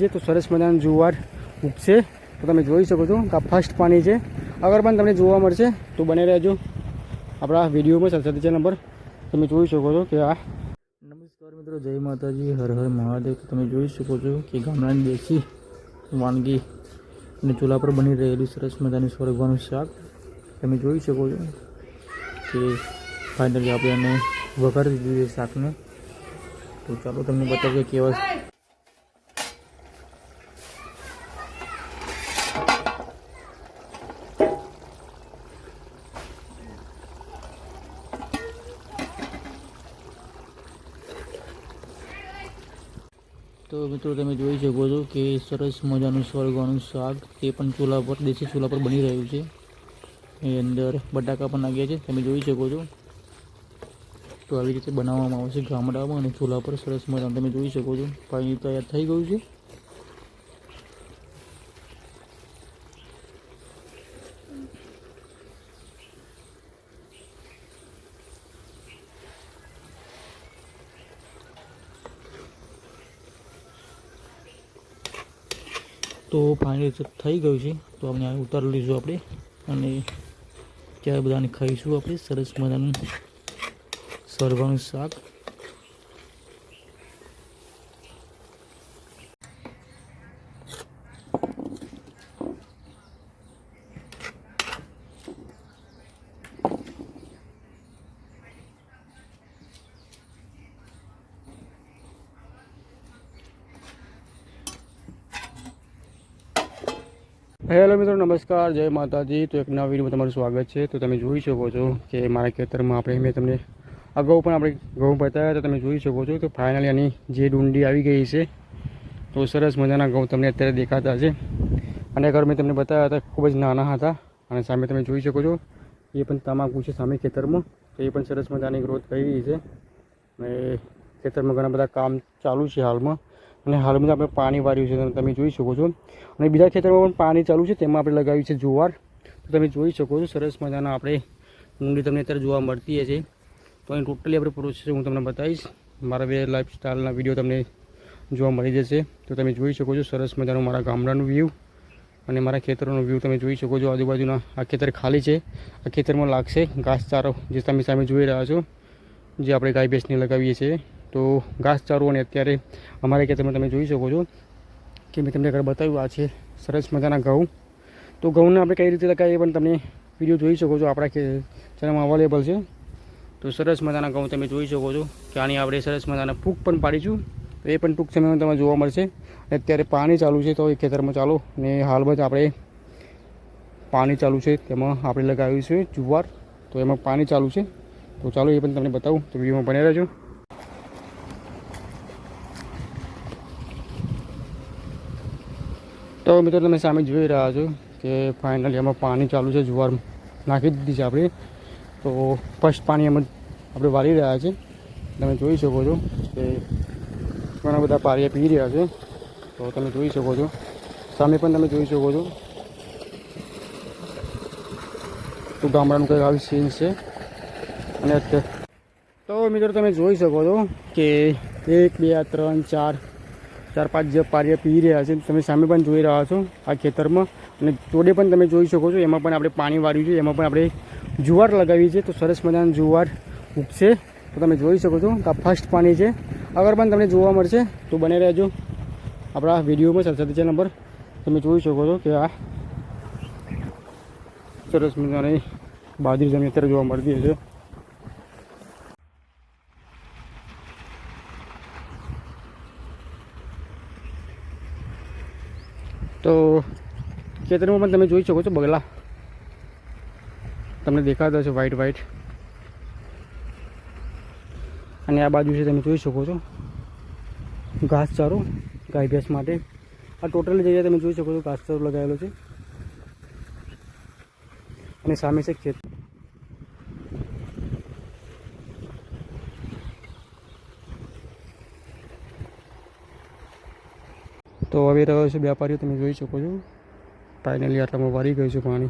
છે, તો સરસ મજાનું જુવાર ઉગશે. તો તમે જોઈ શકો છો કે આ ફર્સ્ટ પાણી છે. અગર પણ તમને જોવા મળશે, તો બને રહેજો. આપણા વિડીયોમાં સરસ્વતી ચેનલ પર તમે જોઈ શકો છો કે આ નમસ્કાર મિત્રો, જય માતાજી, હર હર મહાદેવ. તમે જોઈ શકો છો કે ગામડાની દેશી વાનગી અને ચૂલા પર બની રહેલું સરસ મજાનું સ્વર્ગવાનું શાક. તમે જોઈ શકો છો કે ફાઇનલી આપણે એને વઘારી દીધું છે શાકને. તો ચાલો તમને બતાવીએ કેવા તો મિત્રો તમે જોઈ શકો છો કે સરસ મજાનું સ્વર્ગવાનું શાક તે પણ ચૂલા પર, દેશી ચૂલા પર બની રહ્યું છે. એ અંદર બટાકા પણ નાખ્યા છે. તમે જોઈ શકો છો. તો આવી રીતે બનાવવામાં આવે છે ગામડામાં અને ચૂલા પર સરસ મજાનું તમે જોઈ શકો છો. પાણી તૈયાર થઈ ગયું છે. તો ફાઇનલી થઈ ગયું છે. તો આપણે ઉતારી લઈશું આપણે. અને ત્યારે બધાને ખાઈશું આપણે. સરસ મજાનું સરવાનું શાક. હેલો મિત્રો, નમસ્કાર, જય માતાજી. તો એક નવા વિડીયોમાં તમારું સ્વાગત છે. તો તમે જોઈ શકો છો કે મારા ખેતરમાં આપણે મેં તમને અગાઉ પણ આપણે ઘઉં બતાવ્યા તો તમે જોઈ શકો છો તો ફાઇનલી આની જે ડુંડી આવી ગઈ છે, તો સરસ મજાના ઘઉં તમને અત્યારે દેખાતા છે. અને અગર મેં તમને બતાવ્યા હતા, ખૂબ જ નાના હતા. અને સામે તમે જોઈ શકો છો, એ પણ તમાકુ છે સામે ખેતરમાં. તો એ પણ સરસ મજાની ગ્રોથ થઈ રહી છે. અને ખેતરમાં ઘણા બધા કામ ચાલુ છે હાલમાં. અને હાલમાં આપણે પાણી વાર્યું છે તો તમે જોઈ શકો છો. અને બીજા ખેતરમાં પણ પાણી ચાલુ છે, તેમાં આપણે લગાવ્યું છે જુવાર. તો તમે જોઈ શકો છો, સરસ મજાના આપણે ડુંગળી તમને અત્યારે જોવા મળતી હશે. તો અહીં ટોટલી આપણે પ્રોસેસ હું તમને બતાવીશ. મારા બે લાઈફસ્ટાઈલના વીડિયો તમને જોવા મળી જશે. તો તમે જોઈ શકો છો, સરસ મજાનું મારા ગામડાનું વ્યૂ અને મારા ખેતરોનો વ્યૂ તમે જોઈ શકો છો. આજુબાજુના આ ખેતર ખાલી છે. આ ખેતરમાં લાગશે ઘાસચારો, જે તમે સામે જોઈ રહ્યા છો, જે આપણે ગાય ભેંસને લગાવીએ છીએ. તો ઘાસચારો અને અત્યારે અમારા ખેતરમાં તમે જોઈ શકો છો કે મેં તમને આગળ બતાવ્યું, આ છે સરસ મજાના ઘઉં. તો ઘઉંને આપણે કઈ રીતે લગાવીએ પણ તમે વીડિયો જોઈ શકો છો, આપણા ચેનલમાં અવેલેબલ છે. તો સરસ મજાના ઘઉં તમે જોઈ શકો છો કે આની આપણે સરસ મજાના ફૂગ પણ પાડીશું. તો એ પણ ટૂંક સમયમાં તમને જોવા મળશે. અત્યારે પાણી ચાલુ છે તો એ ખેતરમાં ચાલો અને હાલમાં જ આપણે પાણી ચાલુ છે, તેમાં આપણે લગાવ્યું છે જુવાર. તો એમાં પાણી ચાલુ છે. તો ચાલો એ પણ તમને બતાવું. તો વિડીયોમાં બને રહેજો. તો મિત્રો તમે સામે જોઈ રહ્યા છો કે ફાઇનલી એમાં પાણી ચાલુ છે, જુવાર નાખી દીધી છે આપણે. તો ફર્સ્ટ પાણી એમાં આપણે વાળી રહ્યા છે. તમે જોઈ શકો છો કે ઘણા બધા પારિયા પી રહ્યા છે. તો તમે જોઈ શકો છો. સામે પણ તમે જોઈ શકો છો. તો ગામડાનું કંઈક આવી સીન છે. અને તો મિત્રો તમે જોઈ શકો છો કે એક, બે, ત્રણ, ચાર ચાર પાંચ જે પારિયા પી રહ્યા છે, તમે સામે પણ જોઈ રહ્યા છો આ ખેતરમાં. અને જોડે પણ તમે જોઈ શકો છો, એમાં પણ આપણે પાણી વાળ્યું છે, એમાં પણ આપણે જુવાર લગાવી છે, તો સરસ મજાનું જુવાર ઉગશે. તો તમે જોઈ શકો છો આ ફર્સ્ટ પાણી છે. અગર પણ તમને જોવા મળશે, તો બને રહેજો આપણા વિડીયોમાં સરસ્વતી ચેનલ પર. તમે જોઈ શકો છો કે આ સરસ મજાની બાજરી જમીન અત્યારે જોવા મળતી છે. તો ખેતરમાં પણ તમે જોઈ શકો છો બગલા. તમને દેખાતા છે વ્હાઈટ વ્હાઈટ અને આ બાજુ છે તમે જોઈ શકો છો ઘાસચારો, ગાય ભેંસ માટે. આ ટોટલ જગ્યાએ તમે જોઈ શકો છો ઘાસચારો લગાવેલો છે. અને સામે છે ખેત તો હવે રહ્યો છે વેપારીઓ તમે જોઈ શકો છો. ફાઇનલી આટલામાં વારી ગયું છે પાણી.